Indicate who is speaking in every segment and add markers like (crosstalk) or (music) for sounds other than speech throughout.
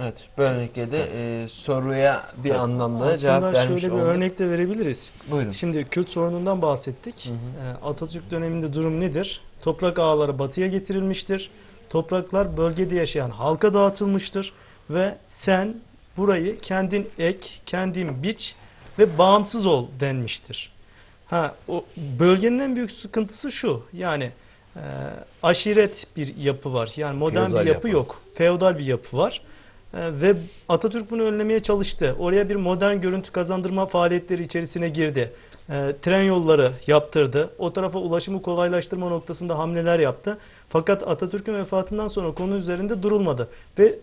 Speaker 1: Evet, böylelikle de e, soruya bir anlamda cevap
Speaker 2: Aslında
Speaker 1: vermiş
Speaker 2: şöyle bir
Speaker 1: olduk.
Speaker 2: örnek de verebiliriz.
Speaker 1: Buyurun.
Speaker 2: Şimdi Kürt sorunundan bahsettik.
Speaker 1: Hı hı.
Speaker 2: Ee, Atatürk döneminde durum nedir? Toprak ağları batıya getirilmiştir. Topraklar bölgede yaşayan halka dağıtılmıştır. Ve sen burayı kendin ek, kendin biç ve bağımsız ol denmiştir. Ha, o bölgenin en büyük sıkıntısı şu. Yani e, aşiret bir yapı var. Yani modern
Speaker 3: Feodal
Speaker 2: bir yapı,
Speaker 3: yapı.
Speaker 2: yok. Feodal bir yapı var. E, ve Atatürk bunu önlemeye çalıştı. Oraya bir modern görüntü kazandırma faaliyetleri içerisine girdi. E, tren yolları yaptırdı. O tarafa ulaşımı kolaylaştırma noktasında hamleler yaptı. Fakat Atatürk'ün vefatından sonra konu üzerinde durulmadı. Ve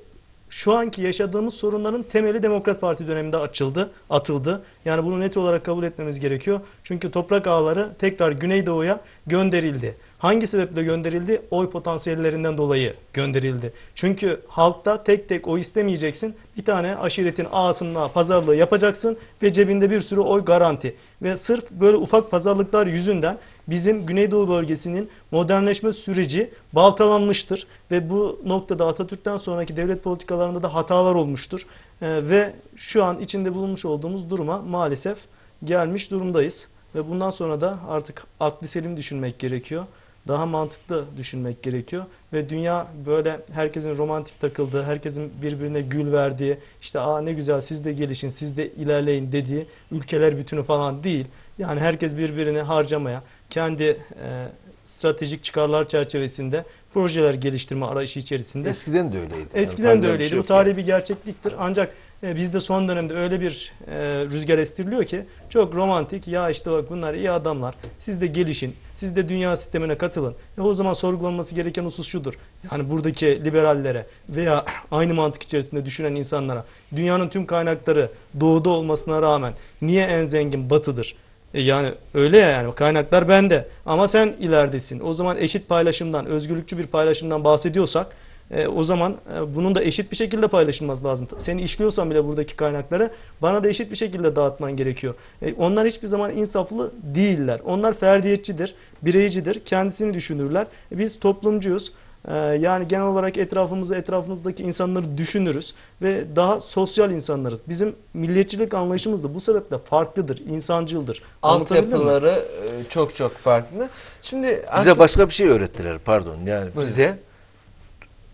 Speaker 2: şu anki yaşadığımız sorunların temeli Demokrat Parti döneminde açıldı, atıldı. Yani bunu net olarak kabul etmemiz gerekiyor. Çünkü toprak ağları tekrar Güneydoğu'ya gönderildi. Hangi sebeple gönderildi? Oy potansiyellerinden dolayı gönderildi. Çünkü halkta tek tek oy istemeyeceksin. Bir tane aşiretin ağasına pazarlığı yapacaksın ve cebinde bir sürü oy garanti. Ve sırf böyle ufak pazarlıklar yüzünden bizim Güneydoğu bölgesinin modernleşme süreci baltalanmıştır. Ve bu noktada Atatürk'ten sonraki devlet politikalarında da hatalar olmuştur. Ee, ve şu an içinde bulunmuş olduğumuz duruma maalesef gelmiş durumdayız. Ve bundan sonra da artık aklı selim düşünmek gerekiyor. Daha mantıklı düşünmek gerekiyor. Ve dünya böyle herkesin romantik takıldığı, herkesin birbirine gül verdiği, işte aa ne güzel siz de gelişin, siz de ilerleyin dediği ülkeler bütünü falan değil. Yani herkes birbirini harcamaya, kendi e, stratejik çıkarlar çerçevesinde projeler geliştirme arayışı içerisinde
Speaker 3: Eskiden de öyleydi. Yani
Speaker 2: Eskiden
Speaker 3: farklı
Speaker 2: de öyleydi.
Speaker 3: şey
Speaker 2: Bu tarihi bir gerçekliktir. Ancak e, bizde son dönemde öyle bir e, rüzgar estiriliyor ki çok romantik. Ya işte bak bunlar iyi adamlar. Siz de gelişin. Siz de dünya sistemine katılın. E, o zaman sorgulanması gereken husus şudur. Yani buradaki liberallere veya (clears throat) aynı mantık içerisinde düşünen insanlara dünyanın tüm kaynakları doğuda olmasına rağmen niye en zengin batıdır? E yani öyle ya yani kaynaklar bende ama sen ileridesin. O zaman eşit paylaşımdan, özgürlükçü bir paylaşımdan bahsediyorsak e, o zaman e, bunun da eşit bir şekilde paylaşılması lazım. Seni işliyorsan bile buradaki kaynakları bana da eşit bir şekilde dağıtman gerekiyor. E, onlar hiçbir zaman insaflı değiller. Onlar ferdiyetçidir, bireycidir, kendisini düşünürler. E, biz toplumcuyuz. E, yani genel olarak etrafımızda, etrafımızdaki insanları düşünürüz ve daha sosyal insanlarız. Bizim milliyetçilik anlayışımız da bu sebeple farklıdır, insancıldır.
Speaker 1: Altyapıları e, çok çok farklı. Şimdi
Speaker 3: Bize
Speaker 1: artık-
Speaker 3: başka bir şey öğrettiler pardon. Yani
Speaker 1: Buyurun.
Speaker 3: bize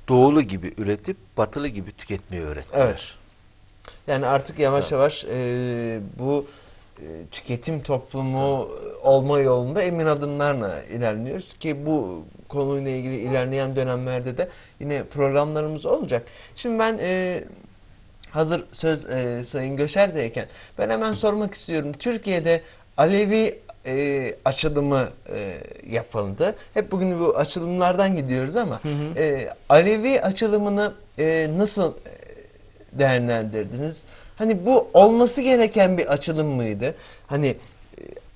Speaker 3: doğulu gibi üretip batılı gibi tüketmeyi öğrettiler.
Speaker 1: Evet. Yani artık yavaş
Speaker 3: Evet.
Speaker 1: yavaş e, bu tüketim toplumu olma yolunda emin adımlarla ilerliyoruz ki bu konuyla ilgili ilerleyen dönemlerde de yine programlarımız olacak. Şimdi ben e, hazır söz e, Sayın Göşer'deyken ben hemen sormak istiyorum. Türkiye'de Alevi e, açılımı e, yapıldı. Hep bugün bu açılımlardan gidiyoruz ama
Speaker 2: Hı hı.
Speaker 1: e, Alevi açılımını e, nasıl e, değerlendirdiniz? Hani bu olması gereken bir açılım mıydı? Hani e,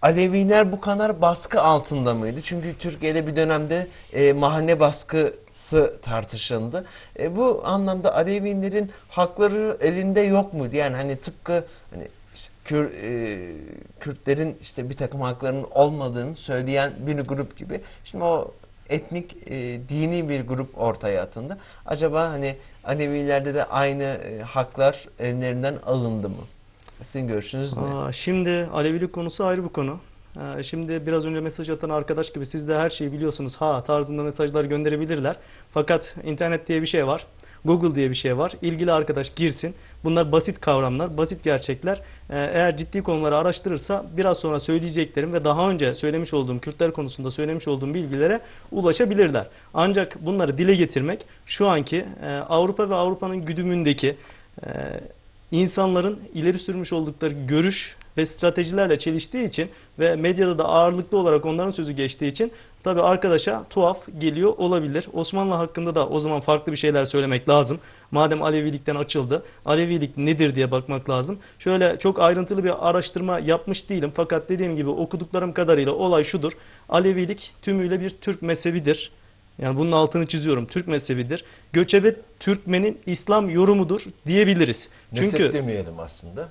Speaker 1: Aleviler bu kadar baskı altında mıydı? Çünkü Türkiye'de bir dönemde e, mahalle baskısı tartışıldı. E, bu anlamda Alevilerin hakları elinde yok muydu? Yani hani tıpkı hani Kür, e, Kürtlerin işte bir takım haklarının olmadığını söyleyen bir grup gibi. Şimdi o etnik, e, dini bir grup ortaya atıldı. Acaba hani Alevilerde de aynı e, haklar ellerinden alındı mı? Sizin görüşünüz ne?
Speaker 2: Aa, şimdi Alevilik konusu ayrı bir konu. Ee, Şimdi biraz önce mesaj atan arkadaş gibi siz de her şeyi biliyorsunuz. Ha tarzında mesajlar gönderebilirler. Fakat internet diye bir şey var. Google diye bir şey var. İlgili arkadaş girsin. Bunlar basit kavramlar, basit gerçekler. Ee, Eğer ciddi konuları araştırırsa biraz sonra söyleyeceklerim ve daha önce söylemiş olduğum Kürtler konusunda söylemiş olduğum bilgilere ulaşabilirler. Ancak bunları dile getirmek şu anki e, Avrupa ve Avrupa'nın güdümündeki e, insanların ileri sürmüş oldukları görüş ve stratejilerle çeliştiği için ve medyada da ağırlıklı olarak onların sözü geçtiği için tabi arkadaşa tuhaf geliyor olabilir. Osmanlı hakkında da o zaman farklı bir şeyler söylemek lazım. Madem Alevilikten açıldı, Alevilik nedir diye bakmak lazım. Şöyle çok ayrıntılı bir araştırma yapmış değilim fakat dediğim gibi okuduklarım kadarıyla olay şudur. Alevilik tümüyle bir Türk mezhebidir. Yani bunun altını çiziyorum. Türk mezhebidir. Göçebe Türkmenin İslam yorumudur diyebiliriz.
Speaker 3: Mezhep
Speaker 2: Çünkü
Speaker 3: demeyelim aslında.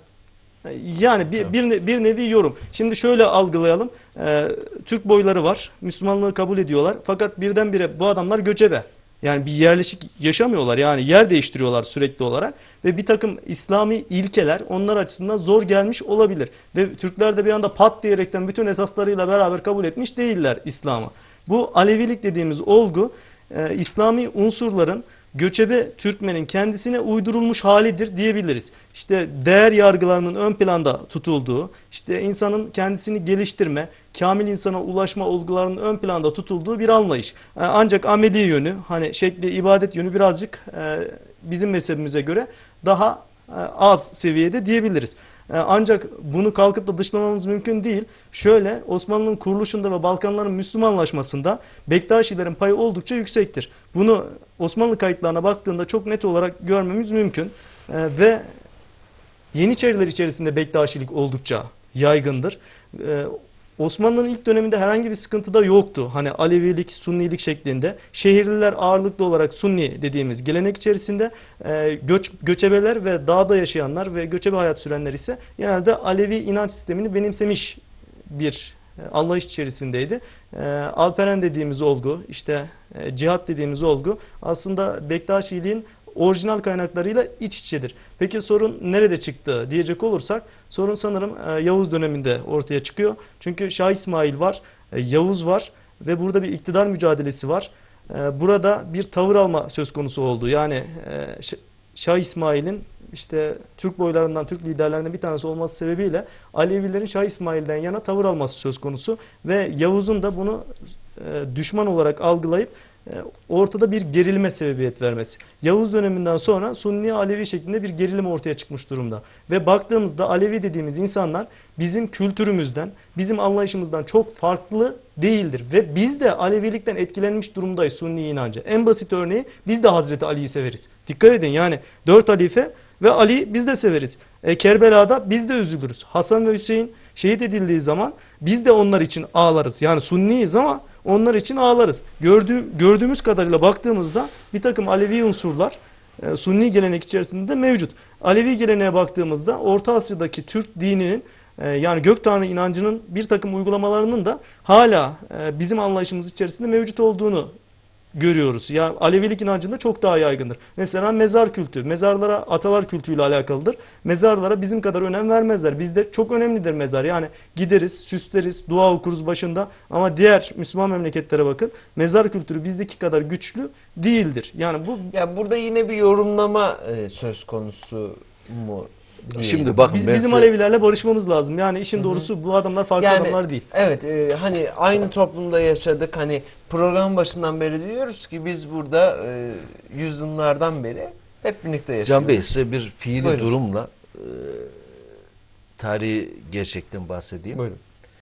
Speaker 2: yani bir, bir, bir nevi yorum. Şimdi şöyle algılayalım. Ee, Türk boyları var. Müslümanlığı kabul ediyorlar. Fakat birdenbire bu adamlar göçebe. Yani bir yerleşik yaşamıyorlar. Yani yer değiştiriyorlar sürekli olarak. Ve bir takım İslami ilkeler onlar açısından zor gelmiş olabilir. Ve Türkler de bir anda pat diyerekten bütün esaslarıyla beraber kabul etmiş değiller İslam'ı. Bu Alevilik dediğimiz olgu e, İslami unsurların göçebe Türkmenin kendisine uydurulmuş halidir diyebiliriz. İşte değer yargılarının ön planda tutulduğu, işte insanın kendisini geliştirme, kamil insana ulaşma olgularının ön planda tutulduğu bir anlayış. E, Ancak ameli yönü, hani şekli ibadet yönü birazcık e, bizim mezhebimize göre daha e, az seviyede diyebiliriz. E, Ancak bunu kalkıp da dışlamamız mümkün değil. Şöyle Osmanlı'nın kuruluşunda ve Balkanların Müslümanlaşmasında Bektaşilerin payı oldukça yüksektir. Bunu Osmanlı kayıtlarına baktığında çok net olarak görmemiz mümkün. E, Ve Yeniçeriler içerisinde Bektaşilik oldukça yaygındır. Osmanlı'nın ilk döneminde herhangi bir sıkıntı da yoktu. Hani Alevilik, Sunnilik şeklinde. Şehirliler ağırlıklı olarak Sunni dediğimiz gelenek içerisinde e, göç, göçebeler ve dağda yaşayanlar ve göçebe hayat sürenler ise genelde Alevi inanç sistemini benimsemiş bir e, anlayış içerisindeydi. E, Alperen dediğimiz olgu, işte e, cihat dediğimiz olgu aslında Bektaşiliğin orijinal kaynaklarıyla iç içedir. Peki sorun nerede çıktı diyecek olursak sorun sanırım e, Yavuz döneminde ortaya çıkıyor. Çünkü Şah İsmail var, e, Yavuz var ve burada bir iktidar mücadelesi var. E, burada bir tavır alma söz konusu oldu. Yani e, Şah İsmail'in işte Türk boylarından, Türk liderlerinden bir tanesi olması sebebiyle Alevilerin Şah İsmail'den yana tavır alması söz konusu ve Yavuz'un da bunu e, düşman olarak algılayıp ortada bir gerilime sebebiyet vermesi. Yavuz döneminden sonra Sunni Alevi şeklinde bir gerilim ortaya çıkmış durumda. Ve baktığımızda Alevi dediğimiz insanlar bizim kültürümüzden, bizim anlayışımızdan çok farklı değildir. Ve biz de Alevilikten etkilenmiş durumdayız Sunni inancı. En basit örneği biz de Hazreti Ali'yi severiz. Dikkat edin yani dört halife ve Ali biz de severiz. E, Kerbela'da biz de üzülürüz. Hasan ve Hüseyin şehit edildiği zaman biz de onlar için ağlarız. Yani Sunniyiz ama onlar için ağlarız. Gördüğü, gördüğümüz kadarıyla baktığımızda bir takım Alevi unsurlar e, Sunni gelenek içerisinde de mevcut. Alevi geleneğe baktığımızda Orta Asya'daki Türk dininin e, yani gök tanrı inancının bir takım uygulamalarının da hala e, bizim anlayışımız içerisinde mevcut olduğunu görüyoruz. Yani Alevilik inancında çok daha yaygındır. Mesela mezar kültü, mezarlara atalar kültüyle alakalıdır. Mezarlara bizim kadar önem vermezler. Bizde çok önemlidir mezar. Yani gideriz, süsleriz, dua okuruz başında ama diğer Müslüman memleketlere bakın. Mezar kültürü bizdeki kadar güçlü değildir. Yani bu
Speaker 1: Ya burada yine bir yorumlama e, söz konusu mu?
Speaker 3: Şimdi bakın
Speaker 2: biz-
Speaker 3: ben
Speaker 2: bizim
Speaker 3: size-
Speaker 2: Alevilerle barışmamız lazım. Yani işin doğrusu bu adamlar farklı adamlar değil.
Speaker 1: Evet e, hani aynı toplumda yaşadık hani program başından beri diyoruz ki biz burada e, yüzyıllardan beri hep birlikte yaşıyoruz.
Speaker 3: Can Bey size bir fiili
Speaker 1: Buyurun.
Speaker 3: durumla e, tarihi gerçekten bahsedeyim.
Speaker 1: Buyurun.